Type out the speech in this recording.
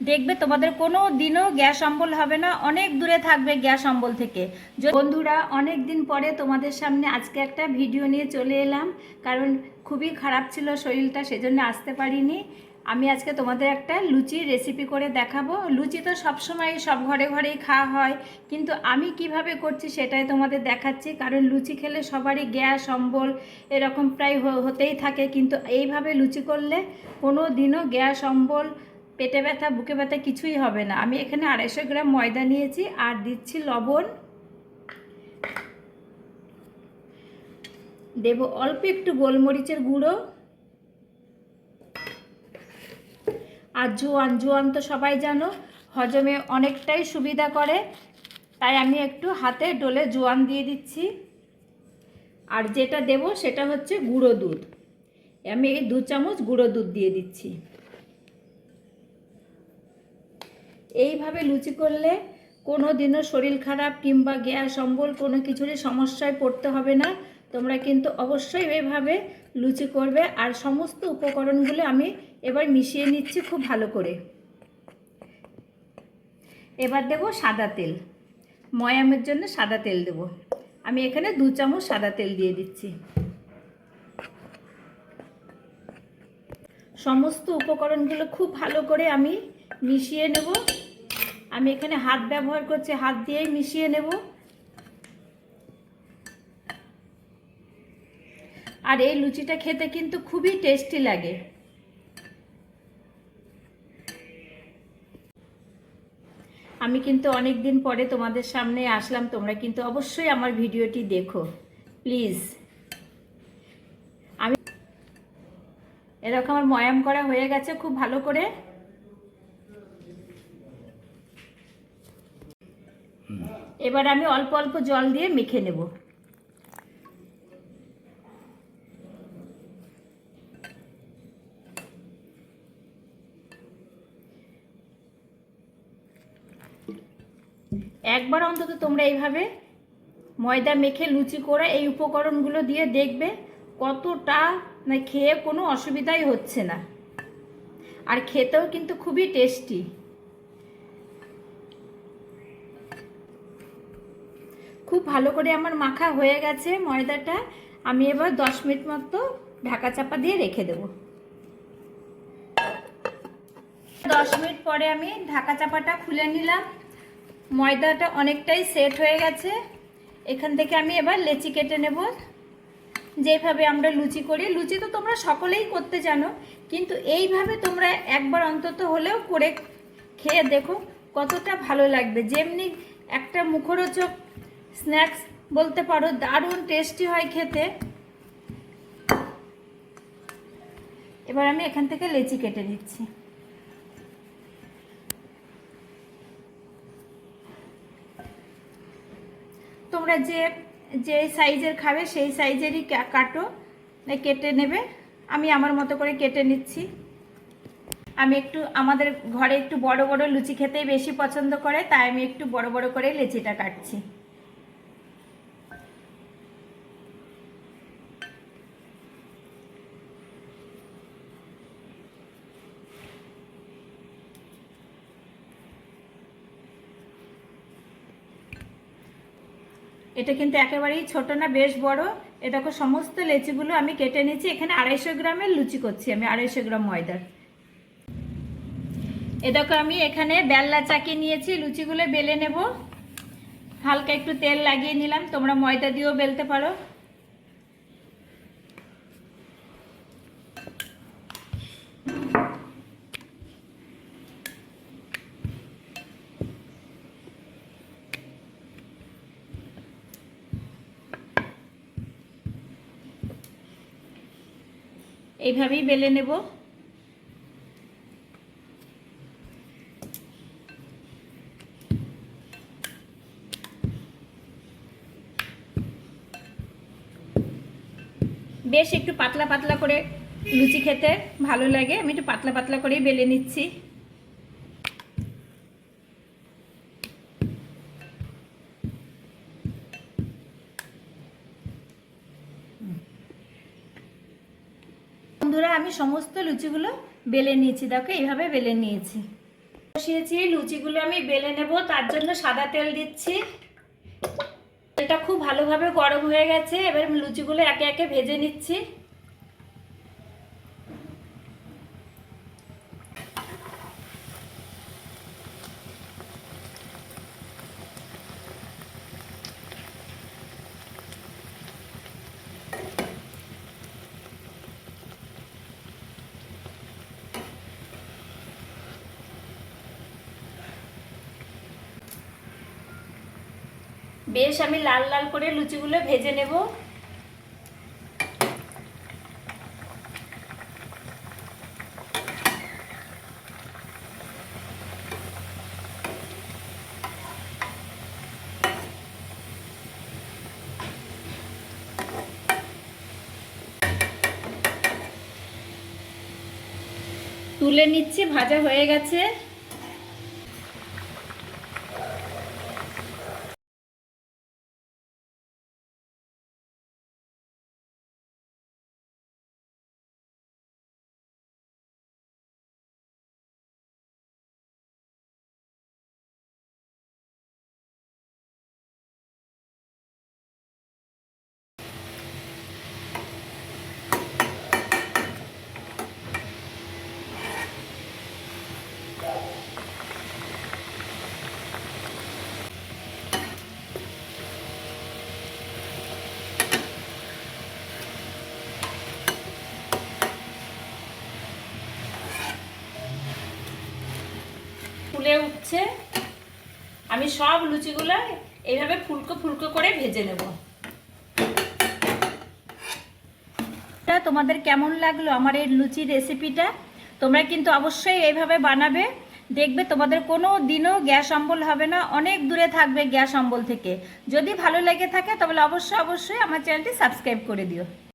দেখবে তোমাদের কোনো দিনও গ্যাস অম্বল হবে না, অনেক দূরে থাকবে গ্যাস অম্বল থেকে। বন্ধুরা অনেক দিন পরে তোমাদের সামনে আজকে একটা ভিডিও নিয়ে চলে এলাম, কারণ খুবই খারাপ ছিল শরীরটা, সেজন্য আসতে পারিনি। আমি আজকে তোমাদের একটা লুচির রেসিপি করে দেখাবো। লুচি তো সবসময় সব ঘরে ঘরেই খাওয়া হয়, কিন্তু আমি কীভাবে করছি সেটাই তোমাদের দেখাচ্ছি, কারণ লুচি খেলে সবারই গ্যাস অম্বল এরকম প্রায় হতেই থাকে, কিন্তু এইভাবে লুচি করলে কোনো দিনও গ্যাস অম্বল পেটে ব্যথা, বুকে ব্যথা কিছুই হবে না। আমি এখানে আড়াইশো গ্রাম ময়দা নিয়েছি আর দিচ্ছি লবণ। দেব অল্প একটু গোলমরিচের গুঁড়ো। আর জোয়ান জোয়ান তো সবাই জানো, হজমে অনেকটাই সুবিধা করে। তাই আমি একটু হাতে ডোলে জোয়ান দিয়ে দিচ্ছি। আর যেটা দেব সেটা হচ্ছে গুঁড়ো দুধ। আমি এই দু চামচ গুঁড়ো দুধ দিয়ে দিচ্ছি। এইভাবে লুচি করলে কোনো দিনও শরীর খারাপ কিংবা গ্যাস, অম্বল কোনো কিছুরই সমস্যায় পড়তে হবে না। তোমরা কিন্তু অবশ্যই এইভাবে লুচি করবে। আর সমস্ত উপকরণগুলো আমি এবার মিশিয়ে নিচ্ছি খুব ভালো করে। এবার দেব সাদা তেল। ময়ামের জন্য সাদা তেল দেব। আমি এখানে দু চামচ সাদা তেল দিয়ে দিচ্ছি। সমস্ত উপকরণগুলো খুব ভালো করে আমি মিশিয়ে নেব। আমি এখানে হাত ব্যবহার করছি, হাত দিয়েই মিশিয়ে নেব। আর এই লুচিটা খেতে কিন্তু খুবই টেস্টি লাগে। আমি কিন্তু অনেক দিন পরে তোমাদের সামনে আসলাম, তোমরা কিন্তু অবশ্যই আমার ভিডিওটি দেখো, প্লিজ। আমি এরকম আমার ময়াম করা হয়ে গেছে, খুব ভালো করে। এবার আমি অল্প অল্প জল দিয়ে মেখে নেব। একবার অন্তত তোমরা এইভাবে ময়দা মেখে লুচি করে এই উপকরণগুলো দিয়ে দেখবে কতটা না খেয়ে কোনো অসুবিধাই হচ্ছে না। আর খেতেও কিন্তু খুবই টেস্টি। খুব ভালো করে আমার মাখা হয়ে গেছে ময়দাটা। আমি এবার দশ মিনিট মতো ঢাকা চাপা দিয়ে রেখে দেব। দশ মিনিট পরে আমি ঢাকা চাপাটা খুলে নিলাম। ময়দাটা অনেকটাই সেট হয়ে গেছে। এখান থেকে আমি এবার লেচি কেটে নেব। যেভাবে আমরা লুচি করি, লুচি তো তোমরা সকলেই করতে জানো, কিন্তু এইভাবে তোমরা একবার অন্তত হলেও করে খেয়ে দেখো কতটা ভালো লাগবে। যেমনি একটা মুখরোচক স্ন্যাক্স বলতে পারো, দারুণ টেস্টি হয় খেতে। এবার আমি এখান থেকে লেচি কেটে নিচ্ছি। তোমরা যে যে সাইজের খাবে সেই সাইজেরই কাটো কেটে নেবে। আমি আমার মতো করে কেটে নিচ্ছি। আমি একটু, আমাদের ঘরে একটু বড় বড় লুচি খেতেই বেশি পছন্দ করে, তাই আমি একটু বড় বড় করে লেচিটা কাটছি। এটা কিন্তু একেবারেই ছোট না, বেশ বড়। এ দেখো, সমস্ত লেচিগুলো আমি কেটে নিয়েছি। এখানে আড়াইশো গ্রামের লুচি করছি আমি, আড়াইশো গ্রাম ময়দার। এ দেখো, আমি এখানে বেল্লা চাকি নিয়েছি, লুচিগুলো বেলে নেব। হালকা একটু তেল লাগিয়ে নিলাম, তোমরা ময়দা দিয়েও বেলতে পারো। এইভাবেই বেলে নেব। বেশ একটু পাতলা পাতলা করে লুচি খেতে ভালো লাগে। আমি একটু পাতলা পাতলা করেই বেলে নিচ্ছি। বন্ধুরা, আমি সমস্ত লুচিগুলো বেলে নিয়েছি। দেখো, এইভাবে বেলে নিয়েছি। বসিয়েছি, লুচিগুলো আমি বেলে নেব। তার জন্য সাদা তেল দিচ্ছি। তেলটা খুব ভালোভাবে গরম হয়ে গেছে। এবার লুচিগুলো একে একে ভেজে নিচ্ছি। বেশ আমি লাল লাল করে লুচিগুলো ভেজে নেব। তুলে নিচ্ছি ভাজা হয়ে গেছে। ফুলে উঠছে। আমি সব লুচিগুলো এইভাবে ফুলকো ফুলকো করে ভেজে নেব। তোমাদের কেমন লাগল আমার এই লুচির রেসিপিটা? তোমরা কিন্তু অবশ্যই এইভাবে বানাবে। দেখবে তোমাদের কোনো দিনও গ্যাস অম্বল হবে না, অনেক দূরে থাকবে গ্যাস অম্বল থেকে। যদি ভালো লেগে থাকে তাহলে অবশ্যই অবশ্যই আমার চ্যানেলটি সাবস্ক্রাইব করে দিও।